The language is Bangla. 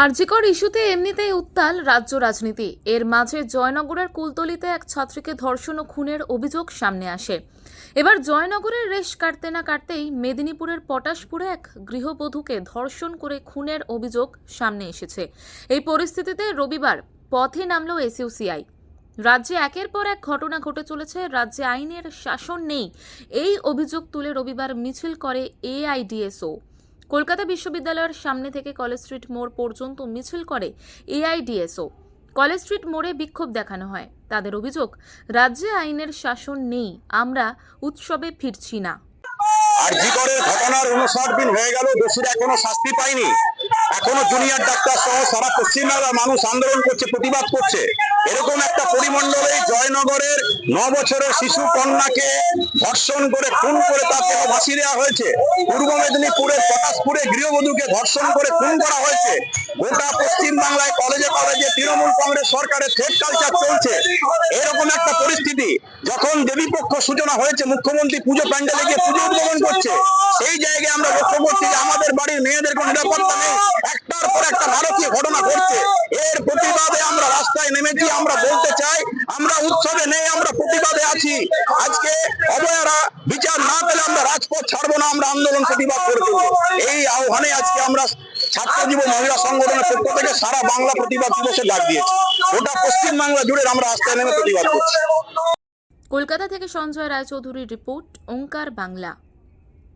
আরজিকর ইস্যুতে এমনিতেই উত্তাল রাজ্য রাজনীতি। এর মাঝে জয়নগরের কুলতলিতে এক ছাত্রীকে ধর্ষণ ও খুনের অভিযোগ সামনে আসে। এবার জয়নগরের রেশ কাটতে না কাটতেই মেদিনীপুরের পটাশপুরে এক গৃহবধূকে ধর্ষণ করে খুনের অভিযোগ সামনে এসেছে। এই পরিস্থিতিতে রবিবার পথে নামল এসইউসিআই। রাজ্যে একের পর এক ঘটনা ঘটে চলেছে। রাজ্যে আইনের শাসন নেই। এই অভিযোগ তুলে রবিবার মিছিল করে এআইডিএসও। কলকাতা বিশ্ববিদ্যালয়ের সামনে থেকে কলেজ স্ট্রিট মোড় পর্যন্ত মিছিল করে এআইডিএসও। কলেজ স্ট্রিট মোড়ে বিক্ষোভ দেখানো হয়। তাদের অভিযোগ, রাজ্যে আইনের শাসন নেই, আমরা উৎসবে ফিরছি না। ঘটনার উনষাট দিন হয়ে গেল, দোষীরা কোনো শাস্তি পায়নি। এখনও জুনিয়র ডাক্তার সহ সারা পশ্চিমবাংলার মানুষ আন্দোলন করছে, প্রতিবাদ করছে। এরকম একটা পরিমণ্ডলে জয়নগরের ন বছরের শিশু কন্যাকে ধর্ষণ করে, খুন করে তার দেহ ভাসিয়ে দেওয়া হয়েছে। পূর্ব মেদিনীপুরের পটাশপুরে গৃহবধূকে ধর্ষণ করে, খুন করা হয়েছে। গোটা পশ্চিম বাংলায় কলেজে কলেজে তৃণমূল কংগ্রেস সরকারের থ্রেড কালচার চলছে। এরকম একটা পরিস্থিতি, যখন দেবীপক্ষ সূচনা হয়েছে, মুখ্যমন্ত্রী পুজো প্যান্ডেলে গিয়ে পুজো উদ্বোধন করছে, সেই জায়গায় আমরা লক্ষ্য করছি যে আমাদের বাড়ির মেয়েদের কোনো নিরাপত্তা নেই। ঘটছে এর প্রতিবাদে আমরা রাস্তায় নেমেছি, আমরা বলতে চাই, আমরা উৎসবে নেই, আমরা প্রতিবাদে আছি। আজকে অবয়ারা বিচার না পেলে আমরা রাজপথ ছাড়বো না, আমরা আন্দোলন প্রতিবাদ করে দেবো। এই আহ্বানে আজকে আমরা ছাত্র জীব মহিলা সংগঠনের পক্ষ থেকে সারা বাংলা প্রতিবাদ দিবসে ডাক দিয়েছি। ওটা পশ্চিম বাংলা জুড়ে আমরা রাস্তায় নেমে প্রতিবাদ করছি। কলকাতা থেকে সঞ্জয় রায়চৌধুরীর রিপোর্ট, ওঙ্কার বাংলা।